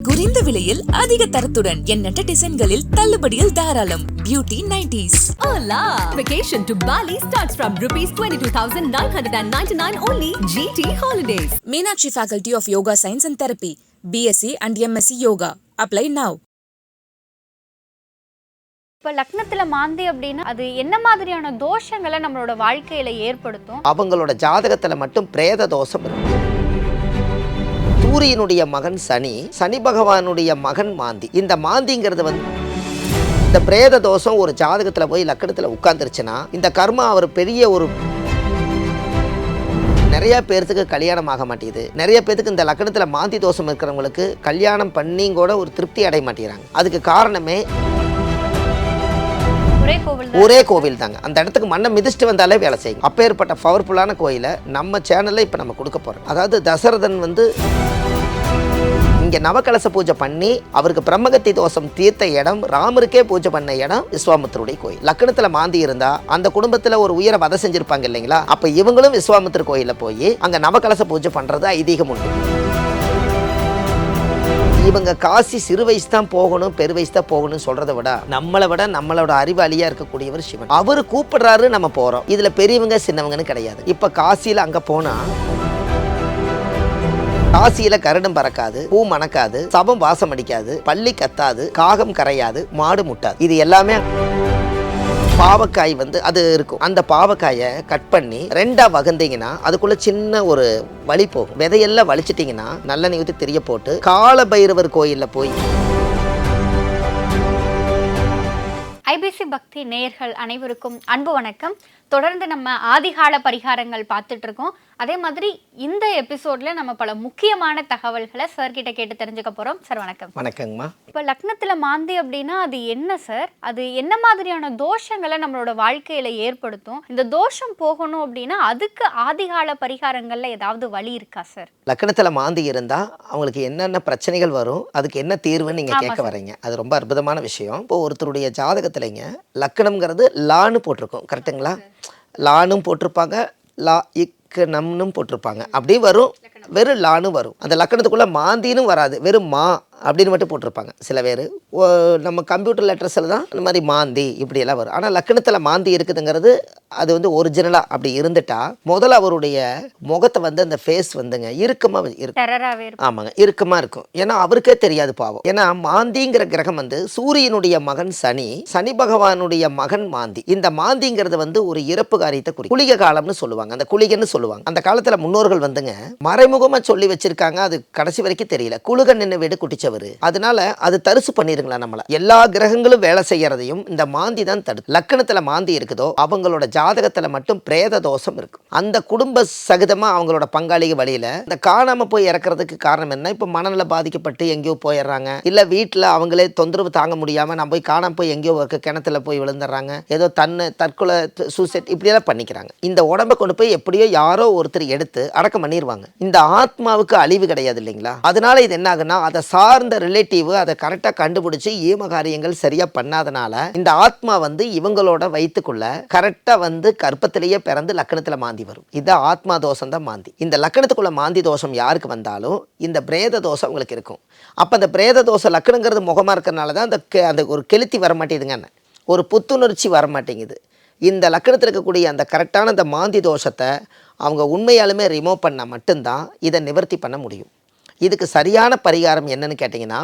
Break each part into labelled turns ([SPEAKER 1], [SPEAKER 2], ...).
[SPEAKER 1] குறைந்த விலையில் அதிக தரத்துடன் எண்ணற்ற டிசைன்களில் தள்ளுபடியில் தாராளம். Beauty nineties
[SPEAKER 2] Hola! Vacation to Bali starts from rupees 22,999 only. GT Holidays.
[SPEAKER 1] Meenakshi faculty of yoga science and therapy BSc and MSc yoga apply now
[SPEAKER 3] இப்போ லக்னத்துல மாந்தி அப்படின்னா அது என்ன மாதிரியான தோஷங்களை நம்மளோட வாழ்க்கையில ஏற்படுத்தும்?
[SPEAKER 4] அவங்களோட ஜாதகத்தில் மட்டும் பிரேத தோஷம் இருக்கு. சூரியனுடைய மகன் சனி சனி பகவானுடைய மகன் மாந்தி. இந்த மாந்திங்கிறது வந்து இந்த பிரேத தோஷம் ஒரு ஜாதகத்தில் போய் லக்கணத்தில் உட்காந்துருச்சுன்னா இந்த கர்மா அவர் பெரிய ஒரு நிறைய பேர்த்துக்கு கல்யாணம் ஆக மாட்டேங்குது. நிறைய பேர்த்துக்கு இந்த லக்கணத்தில் மாந்தி தோஷம் இருக்கிறவங்களுக்கு கல்யாணம் பண்ணி கூட ஒரு திருப்தி அடைய மாட்டேங்கிறாங்க. அதுக்கு காரணமே
[SPEAKER 3] ஒரே கோவில்
[SPEAKER 4] ஒரே கோவில் தாங்க அந்த இடத்துக்கு மண்ணை மிதிச்சுட்டு வந்தாலே வேலை செய்யும். அப்பேற்பட்ட பவர்ஃபுல்லான கோயிலை நம்ம சேனலில் இப்போ நம்ம கொடுக்க போகிறோம் அதாவது தசரதன் வந்து இங்கே நவகலச பூஜை பண்ணி அவருக்கு பிரம்மகத்தி தோஷம் தீர்த்த இடம் ராமருக்கே பூஜை பண்ண இடம் விஸ்வாமித்தருடைய கோயில். லக்கணத்தில் மாந்தி இருந்தா அந்த குடும்பத்தில் ஒரு உயரை வதை செஞ்சிருப்பாங்க இல்லைங்களா? அப்போ இவங்களும் விஸ்வாமித்திர கோயிலில் போய் அங்கே நவகலச பூஜை பண்ணுறது ஐதீகம் உண்டு. இவங்க காசி சிறு வயசு தான் போகணும் பெரு வயசு தான் போகணும்னு சொல்றதை விட நம்மளை விட நம்மளோட அறிவாளியா இருக்கக்கூடியவர் சிவன். அவர் கூப்பிடுறாரு நம்ம போறோம். இதுல பெரியவங்க சின்னவங்கன்னு கிடையாது. இப்ப காசியில அங்க போனா காசியில கருடம் பறக்காது பூ மணக்காது சபம் வாசம் அடிக்காது பள்ளி கத்தாது காகம் கரையாது மாடு முட்டாது. இது எல்லாமே பாவக்காய் வந்து அது இருக்கும். அந்த பாவக்காயை கட் பண்ணி ரெண்டாக வகுந்தீங்கன்னா அதுக்குள்ள சின்ன ஒரு வழி போகும். விதையெல்லாம் வலிச்சிட்டிங்கன்னா நல்லெண்ணெய் ஊற்றி தெரிய போட்டு கால பைரவர் கோயிலில் போய்
[SPEAKER 3] ஐபிசி பக்தி நேயர்கள் அனைவருக்கும் அன்பு வணக்கம். தொடர்ந்து நம்ம ஆதிகால பரிகாரங்கள் பார்த்துட்டு இருக்கோம். அதே மாதிரி இந்த எபிசோட்ல நம்ம பல முக்கியமான தகவல்களை சார் கிட்ட கேட்டு தெரிஞ்சுக்க போறோம். சார் வணக்கம்.
[SPEAKER 4] வணக்கங்கம்மா.
[SPEAKER 3] இப்போ லக்னத்துல மாந்தி அப்படின்னா அது என்ன சார் அது என்ன மாதிரியான தோஷங்களை நம்மளோட வாழ்க்கையில ஏற்படுத்தும்? இந்த தோஷம் போகணும் அப்படின்னா அதுக்கு ஆதிகால பரிகாரங்கள்ல ஏதாவது வழி இருக்கா சார்
[SPEAKER 4] லக்கணத்தில் மாந்தி இருந்தால் அவங்களுக்கு என்னென்ன பிரச்சனைகள் வரும் அதுக்கு என்ன தீர்வுன்னு நீங்கள்
[SPEAKER 3] ஆமா
[SPEAKER 4] கேட்க. வரீங்க. அது ரொம்ப அற்புதமான விஷயம். இப்போ ஒருத்தருடைய ஜாதகத்துலைங்க லக்கணம்ங்கிறது லான்னு போட்டிருக்கும். கரெக்டுங்களா லானும் போட்டிருப்பாங்க. லா இக்கு நம்னும் போட்டிருப்பாங்க. அப்படியே வரும் வெறும் லான்னு வரும். அந்த லக்கணத்துக்குள்ளே மாந்தின்னு வராது. வெறும் மா. அப்படின்னு மட்டும் போட்டிருப்பாங்க. சில பேர். நம்ம கம்ப்யூட்டர் லெட்டர்ஸில் தான் இந்த மாதிரி மாந்தி இப்படியெல்லாம் வரும். ஆனால் லக்கணத்தில் மாந்தி இருக்குதுங்கிறது அது வந்து ஒரிஜினலாக அப்படி இருந்துட்டா முதல்ல அவருடைய முகத்தை வந்து அந்த ஃபேஸ் வந்துங்க இறுக்கமாக இருக்கும். ஆமாங்க இறுக்கமாக இருக்கும். ஏன்னா அவருக்கே தெரியாது பாவம். ஏன்னா மாந்திங்கிற கிரகம் வந்து சூரியனுடைய மகன் சனி சனி பகவானுடைய மகன் மாந்தி. இந்த மாந்திங்கிறது வந்து ஒரு இறப்பு காரியத்தை குறி குளிகை காலம்னு சொல்லுவாங்க. அந்த குளிகைன்னு சொல்லுவாங்க. அந்த காலத்தில் முன்னோர்கள் வந்துங்க மறைமுகமாக சொல்லி வச்சிருக்காங்க. அது கடைசி வரைக்கும் தெரியல. குழுக நின்று வீடு குட்டிச்சவர் அதனால அது தரிசு பண்ணிருங்களா நம்மள. எல்லா கிரகங்களும் வேலை செய்யறதையும் இந்த மாந்தி தான் தடுத்து. லக்கணத்தில் மாந்தி இருக்குதோ அவங்களோட ஜாதகத்தில் மட்டும் பிரேத தோஷம் இருக்கும். அந்த குடும்ப சகிதமாக அவங்களோட பங்காளிக வழியில இந்த காணாமல் போய் இறக்குறதுக்கு காரணம் என்ன? இப்போ மனநல பாதிக்கப்பட்டு எங்கேயோ போயிடுறாங்க. இல்லை வீட்டில் அவங்களே தொந்தரவு தாங்க முடியாமல் நான் போய் காணாம போய் எங்கேயோ கிணத்துல போய் விழுந்துடுறாங்க. ஏதோ தன்னை தற்கொலை சூசைட் இப்படியெல்லாம் பண்ணிக்கிறாங்க. இந்த உடம்பை கொண்டு போய் எப்படியோ யாரோ ஒருத்தர் எடுத்து அடக்கம் பண்ணிடுவாங்க இந்த ஆத்மாவுக்கு அழிவு கிடையாது இல்லைங்களா? அதனால இது என்ன ஆகுன்னா அதை சார்ந்த ரிலேட்டிவ் அதை கரெக்டாக கண்டுபிடிச்சி ஈம காரியங்கள் சரியாக பண்ணாதனால இந்த ஆத்மா வந்து இவங்களோட வயிற்றுக்குள்ள கரெக்டாக வந்து கர்ப்பத்திலேயே பிறந்து லக்கணத்தில் மாந்தி வரும். இது ஆத்மா தோஷம் தான் மாந்தி. இந்த லக்கணத்துக்குள்ள மாந்தி தோஷம் யாருக்கு வந்தாலும் இந்த பிரேத தோஷம் உங்களுக்கு இருக்கும். அப்போ அந்த பிரேத தோஷம் லக்கணங்கிறது முகமாக இருக்கிறனால தான் அந்த கெ- அந்த ஒரு கெளுத்தி வர மாட்டேங்குதுங்க ஒரு புத்துணர்ச்சி வர மாட்டேங்குது இந்த லக்கணத்தில் இருக்கக்கூடிய அந்த கரெக்டான அந்த மாந்தி தோஷத்தை அவங்க உண்மையாலுமே ரிமூவ் பண்ணால் மட்டும்தான் இதை நிவர்த்தி பண்ண முடியும். இதுக்கு சரியான பரிகாரம் என்னன்னு கேட்டிங்கன்னா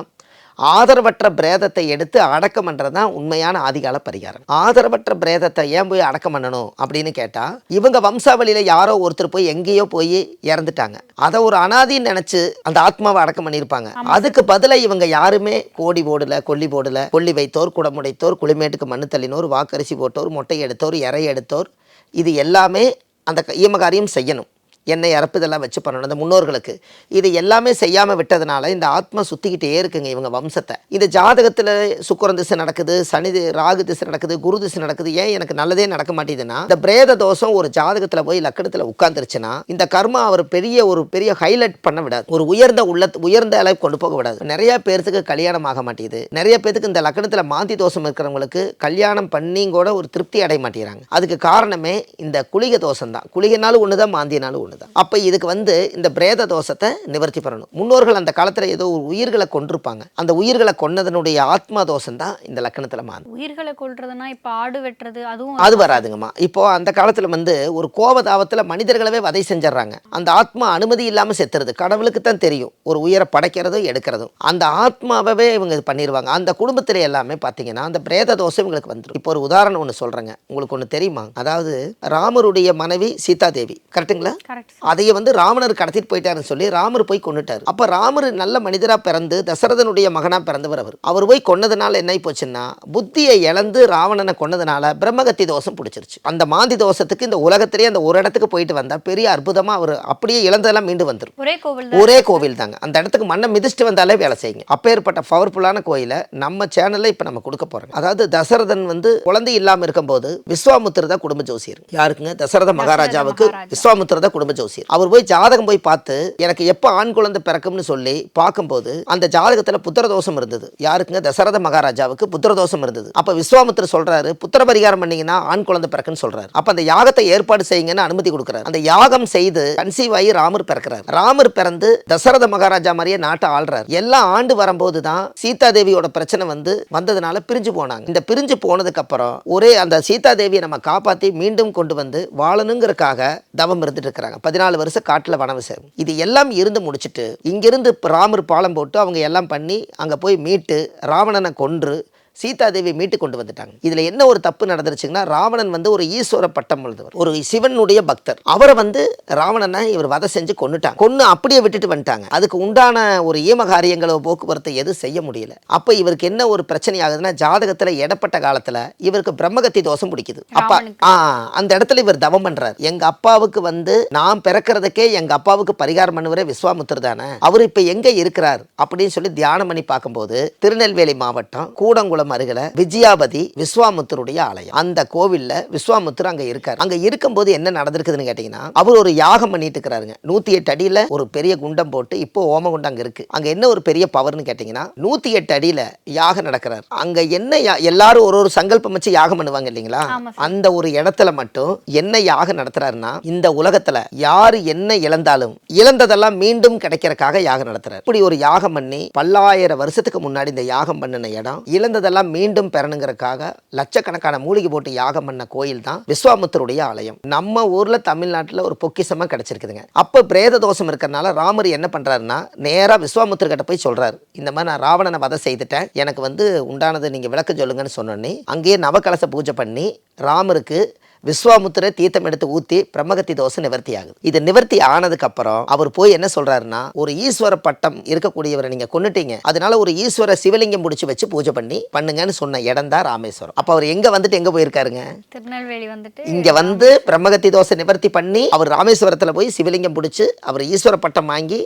[SPEAKER 4] ஆதரவற்ற பிரேதத்தை எடுத்து அடக்கம் பண்ணுறது தான் உண்மையான ஆதிகால பரிகாரம். ஆதரவற்ற பிரேதத்தை ஏன் போய் அடக்கம் பண்ணணும் அப்படின்னு கேட்டால் இவங்க வம்சாவளியில் யாரோ ஒருத்தர் போய் எங்கேயோ போய் இறந்துட்டாங்க. அதை ஒரு அனாதின்னு நினச்சி அந்த ஆத்மாவை அடக்கம் பண்ணியிருப்பாங்க. அதுக்கு பதிலாக இவங்க யாருமே கோடி போடல கொல்லி போடல கொல்லி வைத்தோர் குடமுடைத்தோர் குளிமேட்டுக்கு மண்ணு தள்ளினோர் வாக்கரிசி போட்டோர் மொட்டை எடுத்தோர் இறை எடுத்தோர் இது எல்லாமே அந்த ஈமகாரியம் செய்யணும். எண்ணெய் அறப்பு இதெல்லாம் வச்சு பண்ணணும் அந்த முன்னோர்களுக்கு. இது எல்லாமே செய்யாமல் விட்டதுனால இந்த ஆத்மா சுற்றிக்கிட்டே இருக்குங்க இவங்க வம்சத்தை. இந்த ஜாதகத்தில் சுக்கரன் திசை நடக்குது சனி ராகு திசை நடக்குது குரு திசை நடக்குது. ஏன் எனக்கு நல்லதே நடக்க மாட்டேதுன்னா இந்த பிரேத தோஷம் ஒரு ஜாதகத்தில் போய் லக்கணத்தில் உட்காந்துருச்சுன்னா இந்த கர்மா அவர் பெரிய ஒரு பெரிய ஹைலைட் பண்ண விடாது. ஒரு உயர்ந்த உள்ள உயர்ந்த அளவு கொண்டு போக விடாது. நிறைய பேர்த்துக்கு கல்யாணம் ஆக மாட்டேங்குது நிறைய பேர்த்துக்கு இந்த லக்கணத்தில் மாந்தி தோஷம் இருக்கிறவங்களுக்கு கல்யாணம் பண்ணி கூட ஒரு திருப்தி அடைய மாட்டேங்கிறாங்க. அதுக்கு காரணமே இந்த குளிகை தோஷம் தான் குளிகைனாலும் ஒன்று தான் மாந்தினாலும் ஒன்று ஒன்று தான் அப்போ இதுக்கு வந்து இந்த பிரேத தோஷத்தை நிவர்த்தி பண்ணணும். முன்னோர்கள் அந்த காலத்தில் ஏதோ ஒரு உயிர்களை கொண்டிருப்பாங்க அந்த உயிர்களை கொன்னதனுடைய ஆத்மா தோஷம் தான் இந்த லக்கணத்தில் மாறும்
[SPEAKER 3] உயிர்களை கொல்றதுன்னா இப்ப ஆடு வெட்டுறது அதுவும்
[SPEAKER 4] அது வராதுங்கம்மா. இப்போ அந்த காலத்தில் வந்து ஒரு கோபதாபத்தில் மனிதர்களவே வதை செஞ்சிடறாங்க அந்த ஆத்மா அனுமதி இல்லாமல் செத்துறது கடவுளுக்கு தான் தெரியும். ஒரு உயிரை படைக்கிறதும் எடுக்கிறதும் அந்த ஆத்மாவே இவங்க இது பண்ணிடுவாங்க அந்த குடும்பத்தில் எல்லாமே பார்த்தீங்கன்னா அந்த பிரேத தோஷம் இவங்களுக்கு வந்துடும் இப்போ ஒரு உதாரணம் ஒன்று சொல்கிறேங்க உங்களுக்கு ஒன்று தெரியுமா? அதாவது ராமருடைய மனைவி சீதா தேவி கரெக்ட்டுங்களா?
[SPEAKER 3] கரெக்ட்.
[SPEAKER 4] அதைய வந்து ராவணர் கடத்திட்டு போயிட்டாருன்னு சொல்லி ராமர் போய் கொண்டுட்டார் அப்ப ராமர் நல்ல மனிதரா பிறந்து தசரதனுடைய மகனா பிறந்தவர் அவர். அவர் போய் கொன்னதுனால என்ன போச்சுன்னா புத்தியை இழந்து ராவணனை கொன்னதுனால பிரம்மகத்தி தோஷம் பிடிச்சிருச்சு. அந்த மாந்தி தோஷத்துக்கு இந்த உலகத்திலேயே அந்த ஒரு இடத்துக்கு போயிட்டு வந்தா பெரிய அற்புதமா அவர் அப்படியே இழந்ததெல்லாம் மீண்டு வந்துரும்.
[SPEAKER 3] ஒரே கோவில்
[SPEAKER 4] ஒரே கோவில் தாங்க. அந்த இடத்துக்கு மண்ணை மிதிச்சுட்டு வந்தாலே வேலை செய்யுங்க. அப்பேற்பட்ட பவர்ஃபுல்லான கோயிலை நம்ம சேனல்ல இப்ப நம்ம கொடுக்க போறோம். அதாவது தசரதன் வந்து குழந்தை இல்லாம இருக்கும்போது விஸ்வாமுத்திர தான் குடும்ப ஜோசியர். யாருக்குங்க? தசரத மகாராஜாவுக்கு
[SPEAKER 3] மகாராஜா.
[SPEAKER 4] விஸ்வாமுத்திர தான் குடும்ப ஜோசியர். அவர் போய் ஜாதகம் போய் பார்த்து எனக்கு எப்போ ஆண் குழந்தை பிறக்கும்னு சொல்லி பார்க்கும்போது அந்த ஜாதகத்துல புத்திர தோஷம் இருந்தது. யாருக்குங்க? தசரத மகாராஜாவுக்கு புத்திர தோஷம் இருந்தது. அப்ப விஸ்வாமித்திர சொல்றாரு புத்திர பரிகாரம் பண்ணீங்கன்னா ஆண் குழந்தை பிறக்குன்னு சொல்றாரு. அப்ப அந்த யாகத்தை ஏற்பாடு செய்யுங்கன்னு அனுமதி கொடுக்குறாரு. அந்த யாகம் செய்து கன்சீவ் ஆகி ராமர் பிறக்கிறார். ராமர் பிறந்து தசரத மகாராஜா மாதிரியே நாட்டை ஆள்றார். எல்லா ஆண்டு வரும்போது தான் சீதா தேவியோட பிரச்சனை வந்து வந்ததுனால பிரிஞ்சு போனாங்க. இந்த பிரிஞ்சு போனதுக்கு அப்புறம் ஒரே அந்த சீதா தேவியை நம்ம காப்பாத்தி மீண்டும் கொண்டு வந்து வாழணுங்கிறக்காக தவம் இருந்துட்டு இருக்கிறாங்க. பதினாலு வருஷம் காட்டில் வனவசம் இது எல்லாம் இருந்து முடிச்சிட்டு இங்கிருந்து இப்போ ராமர் பாலம் போட்டு அவங்க எல்லாம் பண்ணி அங்கே போய் மீட்டு ராவணனை கொன்று சீதாதேவி மீட்டு கொண்டு வந்துட்டாங்க. இதுல என்ன ஒரு தப்பு நடந்துருச்சுங்கன்னா ராவணன் வந்து ஒரு ஈஸ்வர பட்டம் எழுதுவர் ஒரு சிவனுடைய பக்தர். அவரை வந்து ராவணனை இவர் வதை செஞ்சு கொன்னுட்டாங்க. கொன்னு அப்படியே விட்டுட்டு வந்துட்டாங்க. அதுக்கு உண்டான ஒரு ஈமகாரியங்களோ போக்குவரத்தை எதுவும் செய்ய முடியல. அப்ப இவருக்கு என்ன ஒரு பிரச்சனை ஆகுதுன்னா ஜாதகத்துல இடப்பட்ட காலத்துல இவருக்கு பிரம்மகத்தி தோஷம் பிடிக்குது. அப்ப. ஆ அந்த இடத்துல இவர் தவம் பண்றார். எங்க அப்பாவுக்கு வந்து நான் பிறக்கிறதுக்கே எங்க அப்பாவுக்கு பரிகாரம் பண்ணுவரே விஸ்வாமுத்தர் தானே. அவர் இப்ப எங்க இருக்கிறார்? அப்படின்னு சொல்லி தியானம் பண்ணி பார்க்கும்போது திருநெல்வேலி மாவட்டம் கூடங்குளம் அருகில விஜயாபதி விஸ்வாமுத்தருடைய ஆலயம். அந்த கோவில்ல விஸ்வாமுத்தர் அங்க இருக்கார். அங்க இருக்கும்போது என்ன நடந்திருக்குதுன்னு கேட்டீங்கன்னா அவர் ஒரு யாகம் பண்ணிட்டு இருக்கிறாருங்க. நூத்தி எட்டு அடியில ஒரு பெரிய குண்டம் போட்டு இப்போ ஓமகுண்டம் அங்க இருக்கு. அங்க என்ன ஒரு பெரிய பவர்னு கேட்டீங்கன்னா நூத்தி எட்டு அடியில யாகம் நடக்கிறார். அங்க என்ன எல்லாரும் ஒரு ஒரு சங்கல்பம் வச்சு யாகம் பண்ணுவாங்க இல்லைங்களா. அந்த ஒரு இடத்துல மட்டும் என்ன யாகம் நடத்துறாருன்னா இந்த உலகத்துல யாரு என்ன இழந்தாலும் இழந்ததெல்லாம் மீண்டும் கிடைக்கிறதுக்காக யாகம் நடத்துறாரு. இப்படி ஒரு யாகம் பண்ணி பல்லாயிரம் வருஷத்துக்கு முன்னாடி இந்த யாகம் பண்ணின இடம் இழந்ததெல்லாம் மீண்டும் பெறணுங்கிறதுக்காக லட்சக்கணக்கான மூலிகை போட்டு யாகம் பண்ண கோயில் தான் விஸ்வாமுத்தருடைய ஆலயம். நம்ம ஊர்ல தமிழ்நாட்டில் ஒரு பொக்கிசமாக கிடைச்சிருக்குதுங்க. அப்போ பிரேத தோஷம் இருக்கிறனால ராமர் என்ன பண்ணுறாருன்னா நேராக விஸ்வாமுத்தர் கிட்ட போய் சொல்கிறார் இந்த மாதிரி நான் ராவணனை வதை செய்துட்டேன். எனக்கு வந்து உண்டானது நீங்கள் விளக்க சொல்லுங்கன்னு சொன்னோன்னே அங்கேயே நவகலச பூஜை பண்ணி ராமருக்கு விஸ்வாமுத்திர தீர்த்தம் எடுத்து ஊத்தி பிரம்மகத்தி தோஷம் நிவர்த்தி ஆகுது இது நிவர்த்தி ஆனதுக்கு அப்புறம் அவர் போய் என்ன சொல்றாருன்னா ஒரு ஈஸ்வர பட்டம் இருக்கக்கூடியவரை நீங்க கொன்னுட்டீங்க. அதனால ஒரு ஈஸ்வர சிவலிங்கம் முடிச்சு வச்சு பூஜை பண்ணி பண்ணுங்கன்னு சொன்ன இடம் தான் ராமேஸ்வரம். அப்ப அவர் எங்க வந்துட்டு எங்க போயிருக்காருங்க?
[SPEAKER 3] திருநெல்வேலி வந்துட்டு
[SPEAKER 4] இங்க வந்து பிரம்மகத்தி தோஷை நிவர்த்தி பண்ணி அவர் ராமேஸ்வரத்துல போய் சிவலிங்கம் பிடிச்சி அவர் ஈஸ்வர பட்டம் வாங்கி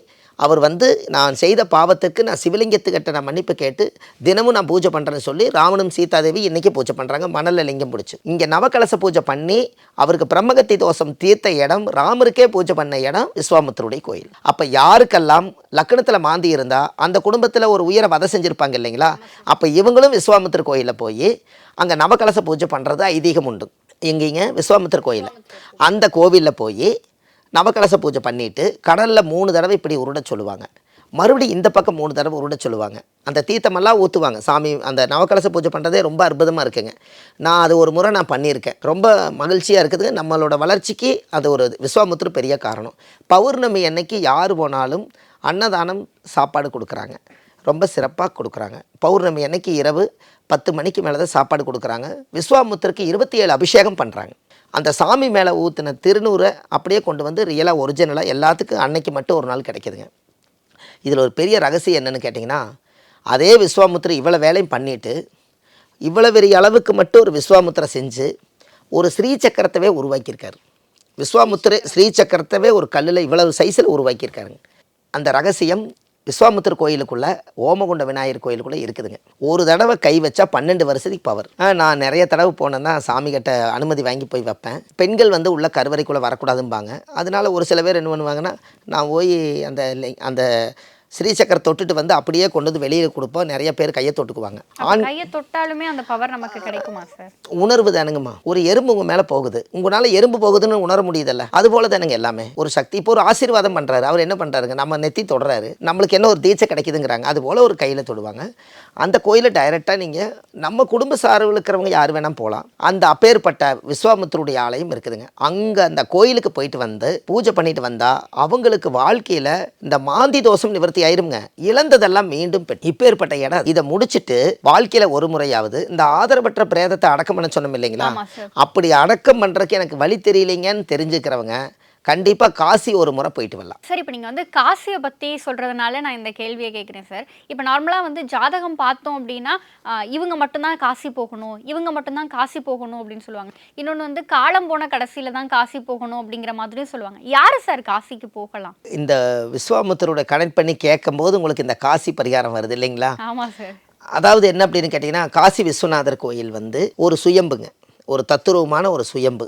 [SPEAKER 4] அவர் வந்து நான் செய்த பாவத்துக்கு நான் சிவலிங்கத்துக்கிட்ட நான் மன்னிப்பு கேட்டு தினமும் நான் பூஜை பண்ணுறேன்னு சொல்லி ராவணும் சீதாதேவி இன்றைக்கி பூஜை பண்ணுறாங்க மணலில் லிங்கம் பிடிச்சி. இங்கே நவக்கலச பூஜை பண்ணி அவருக்கு பிரம்மகத்தி தோஷம் தீர்த்த இடம் ராமருக்கே பூஜை பண்ண இடம் விஸ்வாமுத்தருடைய கோயில். அப்போ யாருக்கெல்லாம் லக்கணத்தில் மாந்தி இருந்தால் அந்த குடும்பத்தில் ஒரு உயர வதை செஞ்சுருப்பாங்க இல்லைங்களா? அப்போ இவங்களும் விஸ்வாமுத்தர் கோயிலில் போய் அங்கே நவக்கலச பூஜை பண்ணுறது ஐதீகம் உண்டு. எங்கேங்க? விஸ்வாமுத்தர் கோயில் அந்த கோவிலில் போய் நவகலச பூஜை பண்ணிட்டு கடலில் மூணு தடவை இப்படி உருட சொல்லுவாங்க. மறுபடியும் இந்த பக்கம் மூணு தடவை உருட சொல்லுவாங்க. அந்த தீர்த்தமெல்லாம் ஊற்றுவாங்க சாமி அந்த நவகலச பூஜை பண்ணுறதே ரொம்ப அற்புதமாக இருக்குங்க. நான் அது ஒரு முறை நான் பண்ணியிருக்கேன். ரொம்ப மகிழ்ச்சியாக இருக்குது. நம்மளோட வளர்ச்சிக்கு அது ஒரு விஸ்வாமுத்திர பெரிய காரணம். பௌர்ணமி அன்னைக்கு யார் போனாலும் அன்னதானம் சாப்பாடு கொடுக்குறாங்க. ரொம்ப சிறப்பாக கொடுக்குறாங்க. பௌர்ணமி அன்னைக்கு இரவு பத்து மணிக்கு மேலே தான் சாப்பாடு கொடுக்குறாங்க. விஸ்வாமுத்தருக்கு இருபத்தி ஏழு அபிஷேகம் பண்ணுறாங்க அந்த சாமி மேலே ஊற்றின திருநூறை அப்படியே கொண்டு வந்து ரியலாக ஒரிஜினலாக எல்லாத்துக்கும் அன்னைக்கு மட்டும் ஒரு நாள் கிடைக்கிதுங்க. இதில் ஒரு பெரிய ரகசியம் என்னன்னு கேட்டிங்கன்னா அதே விஸ்வாமுத்திரை இவ்வளோ வேலையும் பண்ணிவிட்டு இவ்வளோ பெரிய அளவுக்கு மட்டும் ஒரு விஸ்வாமுத்திரை செஞ்சு ஒரு ஸ்ரீ சக்கரத்தவே உருவாக்கியிருக்காரு. விஸ்வாமுத்திர ஸ்ரீ சக்கரத்தவே ஒரு கல்லில் இவ்வளவு சைஸில் உருவாக்கியிருக்காருங்க. அந்த ரகசியம் விஸ்வாமுத்தர் கோயிலுக்குள்ள ஓமகுண்ட விநாயகர் கோயிலுக்குள்ள இருக்குதுங்க. ஒரு தடவை கை வச்சா பன்னெண்டு வருஷத்துக்கு பவர் நான் நிறைய தடவை போனேன்னா சாமி கிட்ட அனுமதி வாங்கி போய் வைப்பேன். பெண்கள் வந்து உள்ள கருவறைக்குள்ளே வரக்கூடாதும்பாங்க. அதனால ஒரு சில பேர் என்ன பண்ணுவாங்கன்னா நான் போய் அந்த அந்த ஸ்ரீசக்கர தொட்டுட்டு வந்து அப்படியே கொண்டு வந்து வெளியில் கொடுப்போம். நிறைய பேர் கையை தொட்டுக்குவாங்க.
[SPEAKER 3] அப்ப கையை தொட்டாலுமே அந்த பவர் நமக்கு கிடைக்குமா சார்
[SPEAKER 4] உணர்வு தானுங்கம்மா. ஒரு எறும்பு உங்க மேல போகுது. உங்களால எறும்பு போகுதுன்னு உணர முடியுதல்ல. அது போல தானுங்க எல்லாமே. ஒரு சக்தி. இப்போ ஒரு ஆசீர்வாதம் பண்றாரு. அவர் என்ன பண்றாருங்க? நம்ம நெத்தி தொடுறாரு. நம்மளுக்கு என்ன ஒரு தீட்சை கிடைக்குதுங்கிறாங்க. அது போல ஒரு கையில தொடுவாங்க. அந்த கோயிலை டைரக்டா நீங்க நம்ம குடும்ப சார்பில் இருக்கிறவங்க யார் வேணா போகலாம் அந்த அப்பேற்பட்ட விஸ்வாமித்தருடைய ஆலயம் இருக்குதுங்க. அங்க அந்த கோயிலுக்கு போயிட்டு வந்து பூஜை பண்ணிட்டு வந்தா அவங்களுக்கு வாழ்க்கையில இந்த மாந்தி தோஷம் நிவர்த்தி ஆயிருங்க. இழந்ததெல்லாம் மீண்டும் பெற்று இப்பேற்பட்ட இடம். இதை முடிச்சிட்டு வாழ்க்கையில ஒரு முறையாவது இந்த ஆதரவற்ற பிரேதத்தை அடக்கம் பண்ண சொன்னோம் இல்லைங்களா? அப்படி அடக்கம் பண்றதுக்கு எனக்கு வழி தெரியலைங்கன்னு தெரிஞ்சுக்கிறவங்க கண்டிப்பா காசி ஒரு முறை போயிட்டு வரலாம்.
[SPEAKER 3] சார் இப்போ நீங்கள் வந்து காசியை பற்றி சொல்கிறதுனால நான் இந்த கேள்வியை கேட்குறேன் சார். இப்போ நார்மலாக வந்து ஜாதகம் பார்த்தோம் அப்படின்னா இவங்க மட்டும்தான் காசி போகணும் இவங்க மட்டும்தான் காசி போகணும் அப்படின்னு சொல்லுவாங்க. இன்னொன்று வந்து காலம் போன கடைசியில் தான் காசி போகணும் அப்படிங்கிற மாதிரியும் சொல்லுவாங்க. யார் சார் காசிக்கு போகலாம்?
[SPEAKER 4] இந்த விஸ்வாமுத்தரோட கனெக்ட் பண்ணி கேட்கும்போது உங்களுக்கு இந்த காசி பரிகாரம் வருது இல்லைங்களா?
[SPEAKER 3] ஆமாம் சார்.
[SPEAKER 4] அதாவது என்ன அப்படின்னு கேட்டிங்கன்னா காசி விஸ்வநாதர் கோயில் வந்து ஒரு சுயம்புங்க. ஒரு தத்துருவமான ஒரு சுயம்பு.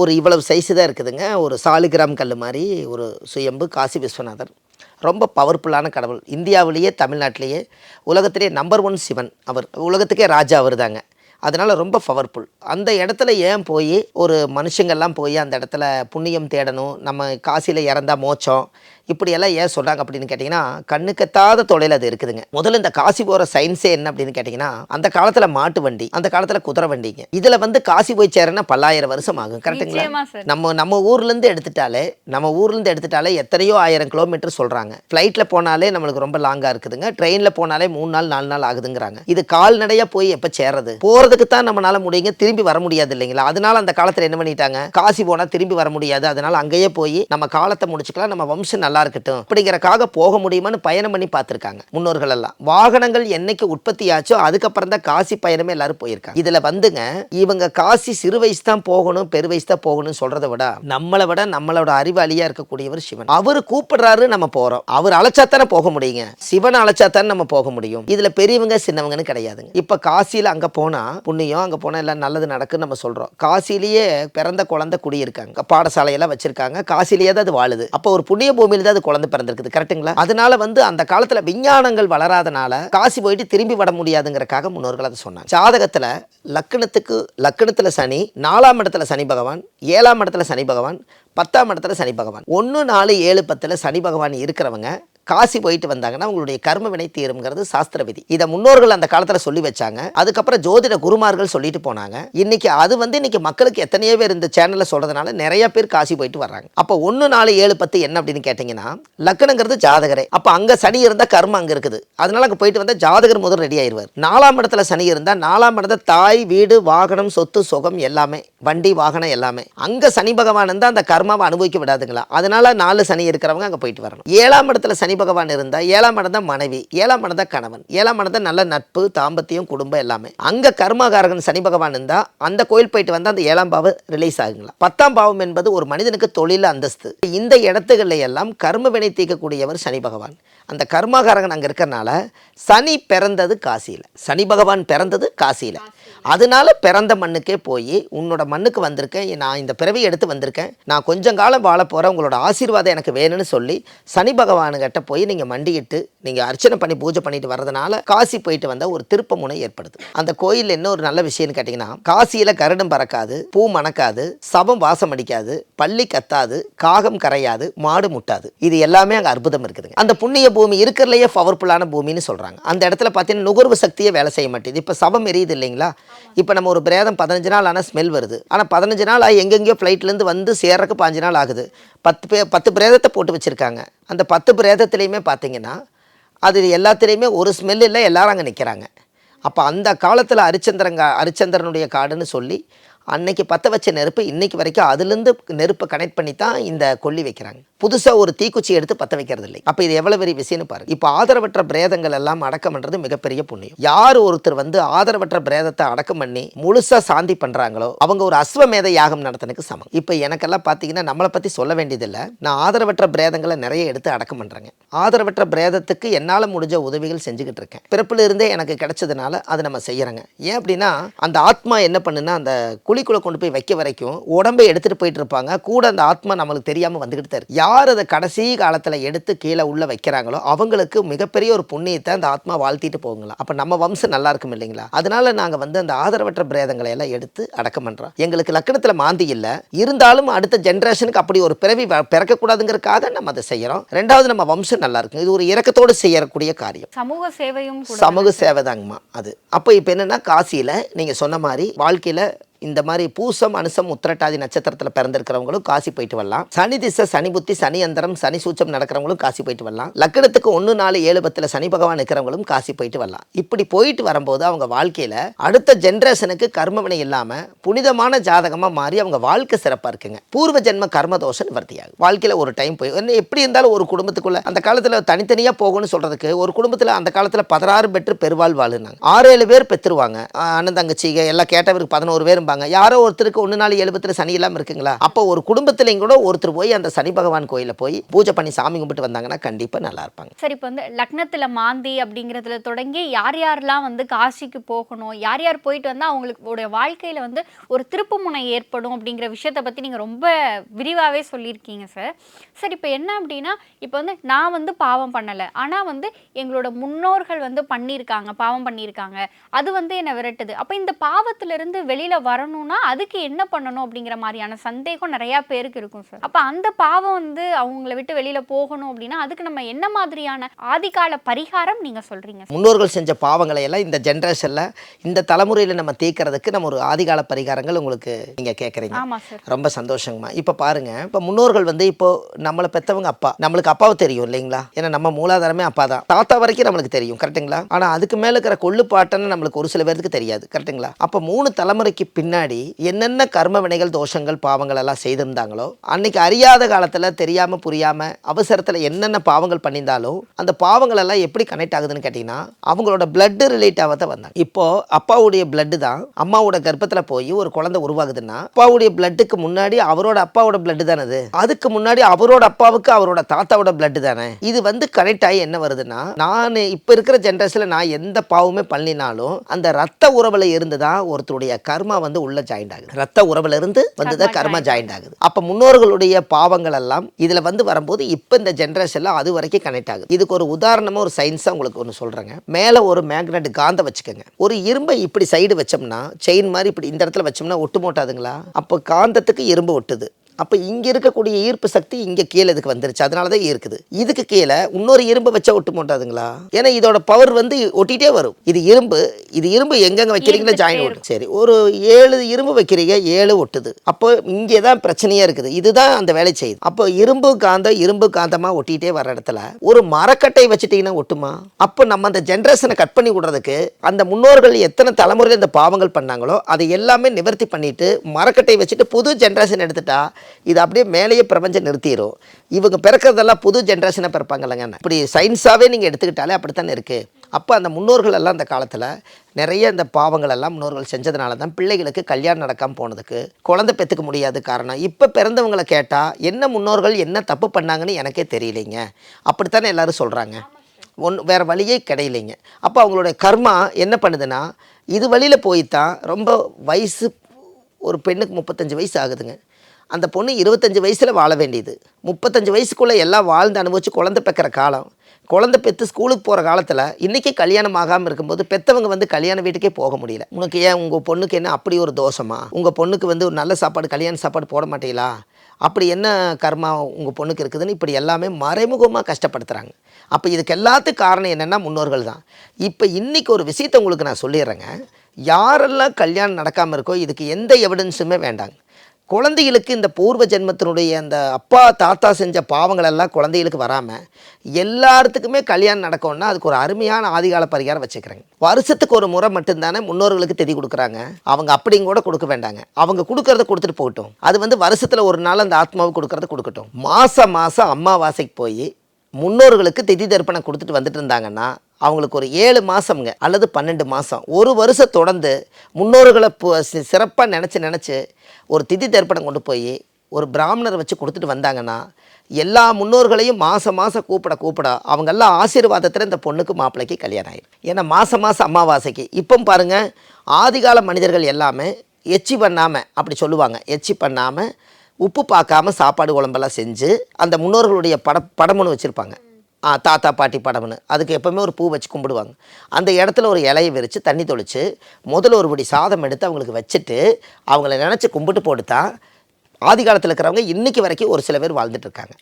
[SPEAKER 4] ஒரு இவ்வளவு சைஸு தான் இருக்குதுங்க. ஒரு சாலிகிராம் கல் மாதிரி ஒரு சுயம்பு காசி விஸ்வநாதர். ரொம்ப பவர்ஃபுல்லான கடவுள். இந்தியாவிலேயே தமிழ்நாட்டிலேயே உலகத்திலேயே நம்பர் ஒன் சிவன். அவர் உலகத்துக்கே ராஜா அவர் தாங்க அதனால் ரொம்ப பவர்ஃபுல் அந்த இடத்துல ஏன் போய் ஒரு மனுஷங்கள்லாம் போய் அந்த இடத்துல புண்ணியம் தேடணும் நம்ம காசியில் இறந்தா மோட்சம் இப்படியெல்லாம் ஏன் சொல்கிறாங்க அப்படின்னு கேட்டிங்கன்னா கண்ணுக்கெத்தாத தொழில் அது இருக்குதுங்க. முதல்ல இந்த காசி போகிற சயின்ஸே என்ன அப்படின்னு கேட்டிங்கன்னா அந்த காலத்தில் மாட்டு வண்டி அந்த காலத்தில் குதிரை வண்டிங்க. இதில் வந்து காசி போய் சேரனா பல்லாயிரம் வருஷம் ஆகும் கரெக்டுங்களா நம்ம நம்ம ஊர்லேருந்து எடுத்துட்டாலே நம்ம ஊர்லேருந்து எடுத்துட்டாலே எத்தனையோ ஆயிரம் கிலோமீட்டர் சொல்கிறாங்க ஃப்ளைட்டில் போனாலே நம்மளுக்கு ரொம்ப லாங்காக இருக்குதுங்க. ட்ரெயினில் போனாலே மூணு நாள் நாலு நாள் ஆகுதுங்கிறாங்க. இது கால்நடையாக போய் எப்போ சேர்றது? போகிறதுக்கு தான் நம்மளால முடியுங்க. திரும்பி வர முடியாது இல்லைங்களா? அதனால அந்த காலத்தில் என்ன பண்ணிட்டாங்க? காசி போனால் திரும்பி வர முடியாது. அதனால அங்கேயே போய் நம்ம காலத்தை முடிச்சுக்கலாம். நம்ம வம்சம் நல்லா இருக்கட்டும். அப்படிங்கறக்காக போக முடியுமான்னு பயணம் பண்ணி பார்த்துருக்காங்க முன்னோர்கள் எல்லாம். வாகனங்கள் என்னைக்கு உற்பத்தி ஆச்சோ அதுக்கப்புறம் தான் காசி பயணமே எல்லாரும் போயிருக்காங்க. இதுல வந்துங்க இவங்க காசி சிறு வயசு தான் போகணும் பெரு வயசு தான் போகணும்னு சொல்றதை விட நம்மளை விட நம்மளோட அறிவாளியா இருக்கக்கூடியவர் சிவன். அவர் கூப்பிடுறாரு நம்ம போறோம். அவர் அழைச்சாத்தானே போக முடியுங்க. சிவன் அழைச்சாத்தானே நம்ம போக முடியும். இதுல பெரியவங்க சின்னவங்கன்னு கிடையாதுங்க. இப்ப காசியில அங்க போனா புண்ணியம் அங்கே போனால் எல்லாம் நல்லது நடக்குன்னு நம்ம சொல்கிறோம் காசிலேயே பிறந்த குழந்தை குடியிருக்காங்க. பாடசாலையெல்லாம் வச்சிருக்காங்க. காசிலேயே தான் அது வாழுது. அப்போ ஒரு புண்ணிய பூமியில் தான் அது குழந்தை பிறந்திருக்குது. கரெக்ட்டுங்களா? அதனால வந்து அந்த காலத்தில் விஞ்ஞானங்கள் வளராதனால காசி போயிட்டு திரும்பி வர முடியாதுங்கிறக்காக முன்னோர்கள் அதை சொன்னாங்க. ஜாதகத்தில் லக்னத்துக்கு லக்னத்துல சனி நாலாம் இடத்துல சனி பகவான் ஏழாம் இடத்துல சனி பகவான் பத்தாம் இடத்துல சனி பகவான். ஒன்று நாலு ஏழு பத்தில் சனி பகவான் இருக்கிறவங்க காசி போயிட்டு வந்தாங்கன்னா உங்களுடைய கர்ம வினை தீரும்ங்கிறது சாஸ்திர விதி. இதை முன்னோர்கள் அந்த காலத்தில் சொல்லி வச்சாங்க. அதுக்கப்புறம் ஜோதிட குருமார்கள் சொல்லிட்டு போனாங்க. இன்னைக்கு அது வந்து இன்னைக்கு மக்களுக்கு எத்தனையோ பேர் இந்த சேனலில் சொல்றதுனால நிறைய பேர் காசி போயிட்டு வர்றாங்க. அப்போ ஒன்று நாலு ஏழு பத்து என்ன அப்படின்னு கேட்டிங்கன்னா லக்னங்கிறது ஜாதகரே. அப்போ அங்கே சனி இருந்தால் கர்மம் அங்கே இருக்குது. அதனால அங்கே போயிட்டு வந்தால் ஜாதகர் முதல் ரெடி ஆயிடுவார் நாலாம் இடத்துல சனி இருந்தால் நாலாம் இடத்துல தாய் வீடு வாகனம் சொத்து சுகம் எல்லாமே. வண்டி வாகனம் எல்லாமே. அங்கே சனி பகவான் இருந்தால் அந்த கர்மாவை அனுபவிக்க விடாதுங்களா? அதனால நாலு சனி இருக்கிறவங்க அங்கே போயிட்டு வரணும். ஏழாம் இடத்துல சனி பகவான் இருந்தால் ஏழாம் இடம் தான் மனைவி ஏழாம் இடம் தான் கணவன் ஏழாம் இடம் தான் நல்ல நட்பு தாம்பத்தியம் குடும்பம் எல்லாமே. அங்கே கர்மகாரகன் சனி பகவான் இருந்தால் அந்த கோயில் போயிட்டு வந்தால் அந்த ஏழாம் பாவம் ரிலீஸ் ஆகுங்களா? பத்தாம் பாவம் என்பது ஒரு மனிதனுக்கு தொழில் அந்தஸ்து. இந்த இடத்துகளில் எல்லாம் கர்ம வினை தீர்க்கக்கூடியவர் சனி பகவான். அந்த கர்மகாரகன் அங்கே இருக்கிறனால சனி பிறந்தது காசியில். சனி பகவான் பிறந்தது காசியில். அதனால பிறந்த மண்ணுக்கே போய் உன்னோட மண்ணுக்கு வந்திருக்கேன் நான் இந்த பிறவி எடுத்து வந்திருக்கேன். நான் கொஞ்சம் காலம் வாழ போகிறேன் உங்களோட ஆசீர்வாதம் எனக்கு வேணும்னு சொல்லி சனி பகவானுகிட்ட போய் நீங்கள் மண்டியிட்டு நீங்கள் அர்ச்சனை பண்ணி பூஜை பண்ணிட்டு வர்றதுனால காசி போயிட்டு வந்தால் ஒரு திருப்ப முனை ஏற்படுது. அந்த கோயிலில் என்ன ஒரு நல்ல விஷயம்னு கேட்டிங்கன்னா காசியில் கருடம் பறக்காது பூ மணக்காது சபம் வாசம் அடிக்காது பள்ளி கத்தாது காகம் கரையாது மாடு முட்டாது. இது எல்லாமே அங்கே அற்புதம் இருக்குதுங்க. அந்த புண்ணிய பூமி இருக்கிறதுலையே பவர்ஃபுல்லான பூமின்னு சொல்கிறாங்க அந்த இடத்துல பார்த்தீங்கன்னா நுகர்வு சக்தியே வேலை செய்ய மாட்டேது. இப்போ சபம் எரியுது இல்லைங்களா? இப்போ நம்ம ஒரு பிரேதம் பதினஞ்சு நாள் ஆனால் ஸ்மெல் வருது. ஆனால் பதினஞ்சு நாள் ஆகி எங்கெங்கேயோ ஃப்ளைட்லேருந்து வந்து சேர்றக்கு பாஞ்சு நாள் ஆகுது. பத்து பே பத்து பிரேதத்தை போட்டு வச்சுருக்காங்க. அந்த பத்து பிரேதத்துலேயுமே பார்த்தீங்கன்னா அது எல்லாத்துலேயுமே ஒரு ஸ்மெல் இல்லை எல்லாரும் அங்கே நிற்கிறாங்க அப்போ அந்த காலத்தில் அரிச்சந்திரங்க அரிச்சந்திரனுடைய காடுன்னு சொல்லி அன்னைக்கு பற்ற வச்ச நெருப்பு இன்னைக்கு வரைக்கும் அதுலேருந்து நெருப்பை கனெக்ட் பண்ணி தான் இந்த கொல்லி வைக்கிறாங்க. புதுசாக ஒரு தீக்குச்சி எடுத்து பற்ற வைக்கிறது இல்லை அப்போ இது எவ்வளோ பெரிய விஷயம்னு பாருங்க. இப்போ ஆதரவற்ற பிரேதங்கள் எல்லாம் அடக்கம் பண்ணுறது மிகப்பெரிய புண்ணியம். யார் ஒருத்தர் வந்து ஆதரவற்ற பிரேதத்தை அடக்கம் பண்ணி முழுசாக சாந்தி பண்ணுறாங்களோ அவங்க ஒரு அஸ்வமேத யாகம் நடத்தினுக்கு சமம். இப்போ எனக்கெல்லாம் பார்த்தீங்கன்னா நம்மளை பற்றி சொல்ல வேண்டியதில்லை. நான் ஆதரவற்ற பிரேதங்களை நிறைய எடுத்து அடக்கம் பண்ணுறேங்க ஆதரவற்ற பிரேதத்துக்கு என்னால் முடிஞ்ச உதவிகள் செஞ்சுக்கிட்டு இருக்கேன். பிறப்புல இருந்தே எனக்கு கிடைச்சதுனால அதை நம்ம செய்கிறேங்க ஏன் அப்படின்னா அந்த ஆத்மா என்ன பண்ணுன்னா அந்த குழிக்குள்ள கொண்டு போய் வைக்க வரைக்கும் உடம்பை எடுத்துட்டு போயிட்டு இருப்பாங்க. கூட அந்த ஆத்மா நம்மளுக்கு தெரியாம வந்துகிட்டு தான் இருக்கு. யார் அதை கடைசி காலத்துல எடுத்து கீழே உள்ள வைக்கிறாங்களோ அவங்களுக்கு மிகப்பெரிய ஒரு புண்ணியத்தை அந்த ஆத்மா வாழ்த்திட்டு போகலாம் அப்ப நம்ம வம்சம் நல்லா இருக்கும் இல்லைங்களா? அதனால நாங்க வந்து அந்த ஆதரவற்ற பிரேதங்களை எல்லாம் எடுத்து அடக்கம் பண்றோம். எங்களுக்கு லக்கணத்துல மாந்தி இல்ல. இருந்தாலும் அடுத்த ஜென்ரேஷனுக்கு அப்படி ஒரு பிறவி பிறக்கக்கூடாதுங்கிறதுக்காக நம்ம அதை செய்யறோம். ரெண்டாவது நம்ம வம்சம் நல்லா இருக்கும். இது ஒரு இறக்கத்தோடு செய்யக்கூடிய காரியம்.
[SPEAKER 3] சமூக சேவையும்
[SPEAKER 4] சமூக சேவைதாங்கம்மா அது. அப்போ இப்போ என்னன்னா காசியில் நீங்கள் சொன்ன மாதிரி வாழ்க்கையில் இந்த மாதிரி பூசம் அனுசம் உத்திரட்டாதி நட்சத்திரத்தில் பிறந்திருக்கிறவங்களும் காசி போயிட்டு வரலாம். சனி திசை சனி புத்தி சனி அந்தரம் சனி சூச்சம் நடக்கிறவங்களும் காசி போயிட்டு வரலாம். லக்கணத்துக்கு ஒன்று நாலு ஏழு பத்தில் சனி பகவான் இருக்கிறவங்களும் காசி போயிட்டு வரலாம். இப்படி போயிட்டு வரும்போது அவங்க வாழ்க்கையில் அடுத்த ஜென்ரேஷனுக்கு கர்மவினை இல்லாமல் புனிதமான ஜாதகமாக மாறி அவங்க வாழ்க்கை சிறப்பாக இருக்குங்க. பூர்வ ஜென்ம கர்மதோஷம் நிவர்த்தியாகும். வாழ்க்கையில் ஒரு டைம் போய் என்ன எப்படி இருந்தாலும் ஒரு குடும்பத்துக்குள்ளே அந்த காலத்தில் தனித்தனியாக போகணும்னு சொல்கிறதுக்கு ஒரு குடும்பத்தில் அந்த காலத்தில் பதினாறு பெற்று பெருவாழ் வாழுனாங்க ஆறு ஏழு பேர் பெற்றுருவாங்க. அண்ணன் தங்கச்சிக எல்லாம் கேட்டவருக்கு பதினோரு பேரும்பாங்க யாரோ ஒருத்தருக்கு ஒன்று நாள் எழுபத்தில் சனி இல்லாமல் இருக்குங்களா? அப்போ ஒரு குடும்பத்துலையும் கூட ஒருத்தர் போய் அந்த சனி பகவான் கோயிலில் போய் பூஜை பண்ணி சாமி கும்பிட்டு வந்தாங்கன்னா கண்டிப்பாக நல்லா இருப்பாங்க.
[SPEAKER 3] சரி இப்போ வந்து லக்னத்தில் மாந்தி அப்படிங்கிறதுல தொடங்கி யார் யாரெல்லாம் வந்து காசிக்கு போகணும் யார் யார் போயிட்டு வந்தால் அவங்களுக்கு உடைய வந்து ஒரு திருப்புமுனை ஏற்படும் அப்படிங்கிற விஷயத்த பற்றி நீங்கள் ரொம்ப விரிவாகவே சொல்லியிருக்கீங்க சார் சரி இப்போ என்ன அப்படின்னா இப்போ வந்து நான் வந்து பாவம் பண்ணலை. ஆனால் வந்து எங்களோட முன்னோர்கள் வந்து பண்ணியிருக்காங்க பாவம் பண்ணியிருக்காங்க. அது வந்து என்னை விரட்டுது. அப்போ இந்த பாவத்திலிருந்து இருந்து வர வரணும்னா அதுக்கு என்ன பண்ணணும் அப்படிங்கிற மாதிரியான சந்தேகம் நிறைய பேருக்கு இருக்கும் சார் அப்போ அந்த பாவம் வந்து அவங்கள விட்டு வெளியில போகணும் அப்படின்னா அதுக்கு நம்ம என்ன மாதிரியான ஆதிகால பரிகாரம் நீங்க சொல்றீங்க சார்?
[SPEAKER 4] முன்னோர்கள் செஞ்ச பாவங்களை எல்லாம் இந்த ஜென்ரேஷனில் இந்த தலைமுறையில் நம்ம தீர்க்கறதுக்கு நம்ம ஒரு ஆதிகால பரிகாரங்கள் உங்களுக்கு நீங்கள் கேட்குறீங்க
[SPEAKER 3] ஆமா சார்
[SPEAKER 4] ரொம்ப சந்தோஷங்கம்மா. இப்போ பாருங்க இப்போ முன்னோர்கள் வந்து இப்போ நம்மளை பெற்றவங்க அப்பா நம்மளுக்கு அப்பாவை தெரியும் இல்லைங்களா? ஏன்னா நம்ம மூலாதாரமே அப்பா தான். தாத்தா வரைக்கும் நம்மளுக்கு தெரியும் கரெக்ட்டுங்களா ஆனால் அதுக்கு மேலே இருக்கிற கொள்ளுப்பாட்டன்னு நம்மளுக்கு ஒரு சில பேருக்கு தெரியாது கரெக்ட்டுங்களா அப்போ மூணு தலைமுறைக்கு பின்னாடி என்னென்ன கர்ம வினைகள் தோஷங்கள் பாவங்கள் எல்லாம் செய்திருந்தாங்களோ அன்னைக்கு அறியாத காலத்தில் தெரியாமல் புரியாமல் அவசரத்தில் என்னென்ன பாவங்கள் பண்ணியிருந்தாலும் அந்த பாவங்கள் எல்லாம் எப்படி கனெக்ட் ஆகுதுன்னு கேட்டிங்கன்னா அவங்களோட பிளட்டு ரிலேட்டாக தான் வந்தாங்க. இப்போ அப்பாவுடைய பிளட்டு தான் அம்மாவோட கர்ப்பத்தில் போய் ஒரு குழந்தை உருவாகுதுன்னா அப்பாவுடைய பிளட்டுக்கு முன்னாடி அவரோட அப்பாவோட பிளட்டு தானே அது அதுக்கு முன்னாடி அவரோட அப்பாவுக்கு அவரோட தாத்தாவோட பிளட்டு தானே? இது வந்து கனெக்ட் ஆகி என்ன வருதுன்னா நான் இப்போ இருக்கிற ஜென்ரேஷனில் நான் எந்த பாவமே பண்ணினாலும் அந்த ரத்த உறவுல இருந்து தான் ஒருத்தருடைய கர்மா வந்து உள்ள ஜாயிண்ட் ஆகுது. ரத்த உறவுல இருந்து வந்து தான் கர்மா ஜாயிண்ட் ஆகுது. அப்போ முன்னோர்களுடைய பாவங்கள் எல்லாம் இதுல வந்து வரும்போது இப்போ இந்த ஜென்ரேஷன்ல அது வரைக்கும் கனெக்ட் ஆகுது. இதுக்கு ஒரு உதாரணமா ஒரு சயின்ஸாக உங்களுக்கு ஒன்று சொல்றேங்க. மேலே ஒரு மேக்னெட் காந்த வச்சுக்கோங்க. ஒரு இரும்பை இப்படி சைடு வச்சோம்னா செயின் மாதிரி இப்படி இந்த இடத்துல வச்சோம்னா ஒட்டு மோட்டாதுங்களா? அப்போ காந்தத்துக்கு இரும்பு ஒட்டுது. அப்போ இங்கே இருக்கக்கூடிய ஈர்ப்பு சக்தி இங்கே கீழே இதுக்கு வந்துருச்சு. அதனால தான் இருக்குது. இதுக்கு கீழே இன்னொரு இரும்பு வச்சா ஒட்டு மாட்டாதுங்களா ஏன்னா இதோட பவர் வந்து ஒட்டிகிட்டே வரும். இது இரும்பு இது இரும்பு எங்கெங்க வைக்கிறீங்களோ ஜாயின் ஒட்டு. சரி ஒரு ஏழு இரும்பு வைக்கிறீங்க ஏழு ஒட்டுது. அப்போ இங்கே தான் பிரச்சனையாக இருக்குது. இதுதான் அந்த வேலை செய்யுது. அப்போ இரும்பு காந்தம் இரும்பு காந்தமாக ஒட்டிகிட்டே வர இடத்துல ஒரு மரக்கட்டை வச்சுட்டீங்கன்னா ஒட்டுமா? அப்போ நம்ம அந்த ஜென்ரேஷனை கட் பண்ணி விடுறதுக்கு அந்த முன்னோர்கள் எத்தனை தலைமுறையில் இந்த பாவங்கள் பண்ணாங்களோ அதை எல்லாமே நிவர்த்தி பண்ணிட்டு மரக்கட்டை வச்சுட்டு புது ஜென்ரேஷன் எடுத்துட்டா இது அப்படியே மேலேயே பிரபஞ்சம் நிறுத்திடும் இவங்க பிறக்கிறதெல்லாம் புது ஜென்ரேஷனை பிறப்பாங்கல்லங்க. இப்படி சயின்ஸாகவே நீங்கள் எடுத்துக்கிட்டாலே அப்படித்தானே இருக்குது அப்போ அந்த முன்னோர்கள் எல்லாம் அந்த காலத்தில் நிறைய இந்த பாவங்கள் எல்லாம் முன்னோர்கள் செஞ்சதுனால தான் பிள்ளைகளுக்கு கல்யாணம் நடக்காமல் போனதுக்கு குழந்தை பெற்றுக்க முடியாத காரணம். இப்போ பிறந்தவங்களை கேட்டால் என்ன முன்னோர்கள் என்ன தப்பு பண்ணாங்கன்னு எனக்கே தெரியலைங்க. அப்படித்தானே எல்லாரும் சொல்கிறாங்க ஒன்று வேறு வழியே கிடையிலைங்க. அப்போ அவங்களுடைய கர்மா என்ன பண்ணுதுன்னா இது வழியில் போய்த்தான் ரொம்ப வயசு ஒரு பெண்ணுக்கு முப்பத்தஞ்சு வயசு ஆகுதுங்க. அந்த பொண்ணு இருபத்தஞ்சு வயசில் வாழ வேண்டியது. முப்பத்தஞ்சு வயசுக்குள்ளே எல்லாம் வாழ்ந்து அனுபவிச்சு குழந்தை பெக்கிற காலம். குழந்தை பெற்று ஸ்கூலுக்கு போகிற காலத்தில் இன்றைக்கி கல்யாணம் ஆகாமல் இருக்கும்போது பெற்றவங்க வந்து கல்யாண வீட்டுக்கே போக முடியல. உனக்கு ஏன் உங்கள் பொண்ணுக்கு என்ன அப்படி ஒரு தோஷமா? உங்கள் பொண்ணுக்கு வந்து ஒரு நல்ல சாப்பாடு கல்யாண சாப்பாடு போட மாட்டீங்களா? அப்படி என்ன கர்மா உங்கள் பொண்ணுக்கு இருக்குதுன்னு இப்படி எல்லாமே மறைமுகமாக கஷ்டப்படுத்துகிறாங்க அப்போ இதுக்கு எல்லாத்துக்கும் காரணம் என்னென்னா முன்னோர்கள் தான். இப்போ இன்றைக்கி ஒரு விஷயத்தை உங்களுக்கு நான் சொல்லிடுறேங்க. யாரெல்லாம் கல்யாணம் நடக்காமல் இருக்கோ இதுக்கு எந்த எவிடன்ஸுமே வேண்டாங்க. குழந்தைகளுக்கு இந்த பூர்வ ஜென்மத்தினுடைய அந்த அப்பா தாத்தா செஞ்ச பாவங்கள் எல்லாம் குழந்தைகளுக்கு வராமல் எல்லாத்துக்குமே கல்யாணம் நடக்கும்னா அதுக்கு ஒரு அருமையான ஆதிகால பரிகாரம் வச்சுக்கிறேங்க. வருஷத்துக்கு ஒரு முறை மட்டும்தானே முன்னோர்களுக்கு தெதி கொடுக்குறாங்க. அவங்க அப்படிங்க கூட கொடுக்க வேண்டாங்க. அவங்க கொடுக்கறத கொடுத்துட்டு போகட்டும். அது வந்து வருஷத்தில் ஒரு நாள் அந்த ஆத்மாவுக்கு கொடுக்கறத கொடுக்கட்டும். மாதம் மாதம் அம்மாவாசைக்கு போய் முன்னோர்களுக்கு திதி தர்ப்பணம் கொடுத்துட்டு வந்துட்டு இருந்தாங்கன்னா அவங்களுக்கு ஒரு ஏழு மாதம்ங்க அல்லது பன்னெண்டு மாதம் ஒரு வருஷம் தொடர்ந்து முன்னோர்களை சிறப்பாக நினச்சி நினச்சி ஒரு திதி தர்ப்பணம் கொண்டு போய் ஒரு பிராமணரை வச்சு கொடுத்துட்டு வந்தாங்கன்னா எல்லா முன்னோர்களையும் மாதம் மாதம் கூப்பிட கூப்பிட அவங்கெல்லாம் ஆசீர்வாதத்தில் இந்த பொண்ணுக்கு மாப்பிள்ளைக்கு கல்யாணம் ஆயிடும். ஏன்னா மாதம் மாதம் அமாவாசைக்கு. இப்போ பாருங்கள் ஆதிகால மனிதர்கள் எல்லாமே எச்சி பண்ணாமல் அப்படி சொல்லுவாங்க. எச்சி பண்ணாமல் உப்பு பார்க்காம சாப்பாடு குழம்பெல்லாம் செஞ்சு அந்த முன்னோர்களுடைய பட படமுன்னு வச்சுருப்பாங்க. தாத்தா பாட்டி படம்னு. அதுக்கு எப்போவுமே ஒரு பூ வச்சு கும்பிடுவாங்க. அந்த இடத்துல ஒரு இலையை விரித்து தண்ணி தொளித்து முதல்ல ஒரு படி சாதம் எடுத்து அவங்களுக்கு வச்சுட்டு அவங்கள நினச்சி கும்பிட்டு போட்டு தான் ஆதி காலத்தில் இருக்கிறவங்க இன்னைக்கு வரைக்கும் ஒரு சில பேர் வாழ்ந்துட்டு இருக்காங்க.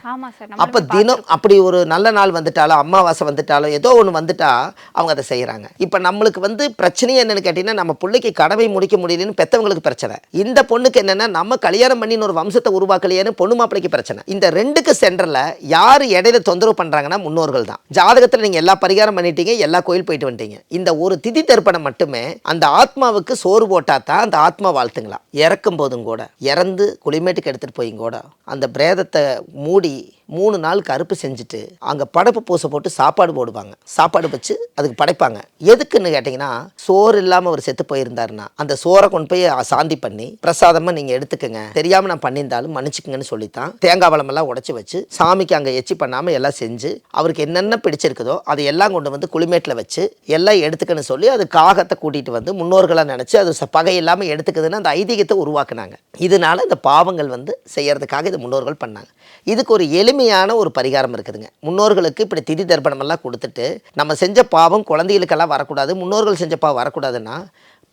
[SPEAKER 4] அப்போ தினம் அப்படி ஒரு நல்ல நாள் வந்துட்டாலோ அமாவாசை வந்துட்டாலோ ஏதோ ஒன்று வந்துட்டா அவங்க அதை செய்கிறாங்க இப்போ நம்மளுக்கு வந்து பிரச்சனையே என்னன்னு கேட்டிங்கன்னா நம்ம பிள்ளைக்கு கடமை முடிக்க முடியலன்னு பெற்றவங்களுக்கு பிரச்சனை. இந்த பொண்ணுக்கு என்னென்னா நம்ம கல்யாணம் பண்ணின்னு ஒரு வம்சத்தை உருவாக்கலையேன்னு பொண்ணு மாப்பிள்ளைக்கு பிரச்சனை. இந்த ரெண்டுக்கு சென்டரில் யார் இடையில தொந்தரவு பண்ணுறாங்கன்னா முன்னோர்கள் தான். ஜாதகத்தில் நீங்கள் எல்லா பரிகாரம் பண்ணிட்டீங்க எல்லா கோயில் போயிட்டு வந்துட்டீங்க. இந்த ஒரு திதி தர்ப்பணம் மட்டுமே அந்த ஆத்மாவுக்கு சோறு போட்டா தான் அந்த ஆத்மா வாழ்த்துங்களாம் இறக்கும் போதும் கூட. இறந்து குளிமேட்டுக்கு எடுத்துகிட்டு போய் கூட அந்த பிரேதத்தை மூடி மூணு நாள் கருப்பு செஞ்சுட்டு அங்கே படைப்பு பூசை போட்டு சாப்பாடு போடுவாங்க. சாப்பாடு வச்சு அதுக்கு படைப்பாங்க. எதுக்குன்னு கேட்டிங்கன்னா சோறு இல்லாமல் அவர் செத்து போயிருந்தாருன்னா அந்த சோறை கொண்டு போய் சாந்தி பண்ணி பிரசாதமாக நீங்கள் எடுத்துக்கங்க. தெரியாமல் நான் பண்ணியிருந்தாலும் மன்னிச்சுக்கங்கன்னு சொல்லித்தான் தேங்காய் பழமெல்லாம் உடைச்சி வச்சு சாமிக்கு அங்கே எச்சி பண்ணாமல் எல்லாம் செஞ்சு அவருக்கு என்னென்ன பிடிச்சிருக்குதோ அதை எல்லாம் கொண்டு வந்து குளிமேட்டில் வச்சு எல்லாம் எடுத்துக்கன்னு சொல்லி அது காகத்தை கூட்டிகிட்டு வந்து முன்னோர்களாக நினச்சி அது ச- பகை இல்லாமல் எடுத்துக்குதுன்னு அந்த ஐதீகத்தை உருவாக்குனாங்க. இதனால இந்த பாவங்கள் வந்து செய்யறதுக்காக இது முன்னோர்கள் பண்ணாங்க. இதுக்கு ஒரு எளிமையான ஒரு பரிகாரம் இருக்குதுங்க. முன்னோர்களுக்கு இப்படி திதி தர்ப்பணமெல்லாம் கொடுத்துட்டு நம்ம செஞ்ச பாவம் குழந்தைகளுக்கெல்லாம் வரக்கூடாது. முன்னோர்கள் செஞ்ச பாவம் வரக்கூடாதுன்னா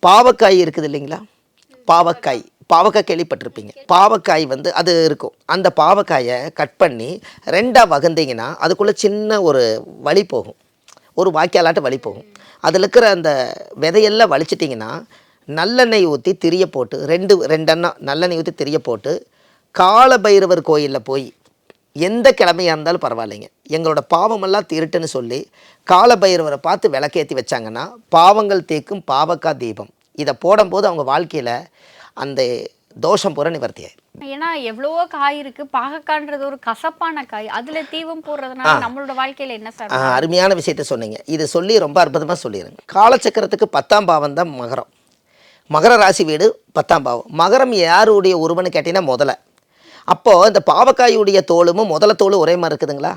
[SPEAKER 4] பாவக்காய் இருக்குது இல்லைங்களா? பாவக்காய். பாவக்காய் கேள்விப்பட்டிருப்பீங்க. பாவக்காய் வந்து அது இருக்கும். அந்த பாவக்காயை கட் பண்ணி ரெண்டாக வகுந்தீங்கன்னா அதுக்குள்ளே சின்ன ஒரு வழி போகும். ஒரு வாய்க்காலாட்டு வழி போகும். அதில் இருக்கிற அந்த விதையெல்லாம் வலிச்சிட்டிங்கன்னா நல்லெண்ணெய் ஊற்றி திரிய போட்டு ரெண்டு ரெண்டெண்ணம் நல்லெண்ணெய் ஊற்றி திரிய போட்டு காலபைரவர் கோயிலில் போய் எந்த கிழமையாக இருந்தாலும் பரவாயில்லைங்க. எங்களோட பாவமெல்லாம் திருட்டுன்னு சொல்லி காலபைரவரை பார்த்து விளக்கேற்றி வச்சாங்கன்னா பாவங்கள் தேக்கும் பாவக்கா தீபம். இதை போடும்போது அவங்க வாழ்க்கையில் அந்த தோஷம் பூரா நிவர்த்தி ஆயிடும்
[SPEAKER 3] ஏன்னா எவ்வளவோ காய் இருக்கு. பாகக்கான்றது ஒரு கசப்பான காய். அதுல தீவம் போடுறதுனால நம்மளோட வாழ்க்கையில என்ன சார்
[SPEAKER 4] அருமையான விஷயத்த சொன்னீங்க. இது சொல்லி ரொம்ப அற்புதமாக சொல்லிடுங்க காலச்சக்கரத்துக்கு பத்தாம் பாவம் தான் மகரம். மகர ராசி வீடு பத்தாம் பாவம். மகரம் யாருடைய உருவன்னு கேட்டிங்கன்னா முதல்ல. அப்போது இந்த பாவக்காயுடைய தோலும் முதல தோலும் ஒரே மாதிரி இருக்குதுங்களா?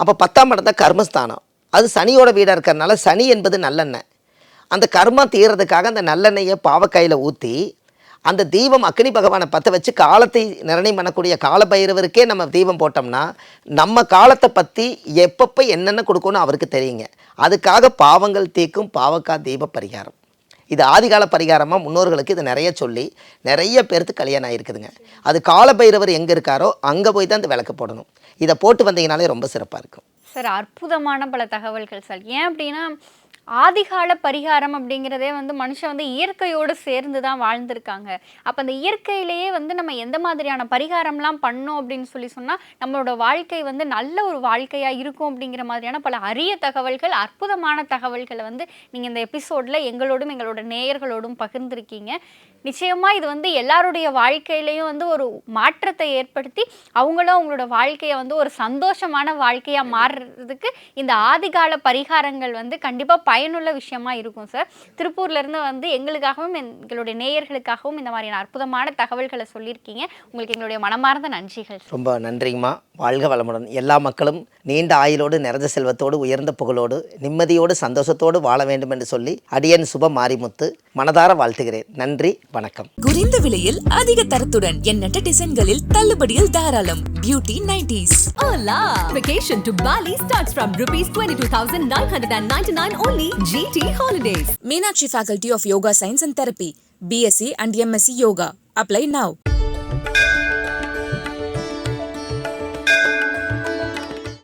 [SPEAKER 4] அப்போ பத்தாம் இடம் தான் கர்மஸ்தானம். அது சனியோட வீடாக இருக்கிறனால சனி என்பது நல்லெண்ணெய். அந்த கர்மம் தீர்றதுக்காக அந்த நல்லெண்ணெயை பாவக்காயில் ஊற்றி அந்த தீபம் அக்னி பகவானை பற்ற வச்சு காலத்தை நிர்ணயம் பண்ணக்கூடிய காலபைரவருக்கே நம்ம தீபம் போட்டோம்னா நம்ம காலத்தை பற்றி எப்பப்போ என்னென்ன கொடுக்கணும் அவருக்கு தெரியுங்க. அதுக்காக பாவங்கள் தீர்க்கும் பாவக்கா தீப பரிகாரம். இது ஆதிகால பரிகாரமாக முன்னோர்களுக்கு இது நிறைய சொல்லி நிறைய பேர்த்து கல்யாணம் ஆகிருக்குதுங்க அது காலபைரவர் எங்கே இருக்காரோ அங்கே போய் தான் இந்த விளக்கு போடணும். இதை போட்டு வந்தீங்கனாலே ரொம்ப சிறப்பாக இருக்கும்.
[SPEAKER 3] சார் அற்புதமான பல தகவல்கள் சார். ஏன் அப்படின்னா ஆதிகால பரிகாரம் அப்படிங்கிறதே வந்து மனுஷன் வந்து இயற்கையோடு சேர்ந்து தான் வாழ்ந்திருக்காங்க. அப்போ அந்த இயற்கையிலேயே வந்து நம்ம எந்த மாதிரியான பரிகாரம்லாம் பண்ணோம் அப்படின்னு சொல்லி சொன்னால் நம்மளோட வாழ்க்கை வந்து நல்ல ஒரு வாழ்க்கையாக இருக்கும் அப்படிங்கிற மாதிரியான பல அரிய தகவல்கள் அற்புதமான தகவல்களை வந்து நீங்கள் இந்த எபிசோடில் எங்களோடும் எங்களோட நேயர்களோடும் பகிர்ந்திருக்கீங்க. நிச்சயமாக இது வந்து எல்லாருடைய வாழ்க்கையிலையும் வந்து ஒரு மாற்றத்தை ஏற்படுத்தி அவங்களும் அவங்களோட வாழ்க்கையை வந்து ஒரு சந்தோஷமான வாழ்க்கையாக மாறுறதுக்கு இந்த ஆதிகால பரிகாரங்கள் வந்து கண்டிப்பாக பயனுள்ள விஷயமா இருக்கும் சார் திருப்பூர்லேருந்து வந்து எங்களுக்காகவும் எங்களுடைய நேயர்களுக்காகவும் இந்த மாதிரியான அற்புதமான தகவல்களை சொல்லியிருக்கீங்க. உங்களுக்கு எங்களுடைய மனமார்ந்த நன்றிகள்
[SPEAKER 4] ரொம்ப நன்றிங்கம்மா. வாழ்க வளமுடன். எல்லா மக்களும் நீண்ட ஆயுளோடு நிறைந்த செல்வத்தோடு உயர்ந்த புகழோடு நிம்மதியோடு சந்தோஷத்தோடு வாழ வேண்டும் என்று சொல்லி அடியன் சுப மாரிமுத்து மனதார வாழ்த்துகிறேன். நன்றி வணக்கம்
[SPEAKER 1] குறைந்த விலையில் அதிக தரத்துடன் எண்ணற்ற டிசைன்களில் தள்ளுபடியில் தாராளம் beauty nineties
[SPEAKER 2] Hola! Vacation to Bali starts from rupees 22,999 only GT Holidays.
[SPEAKER 1] Meenakshi Faculty of Yoga Science and Therapy, BSc and MSc Yoga. Apply now.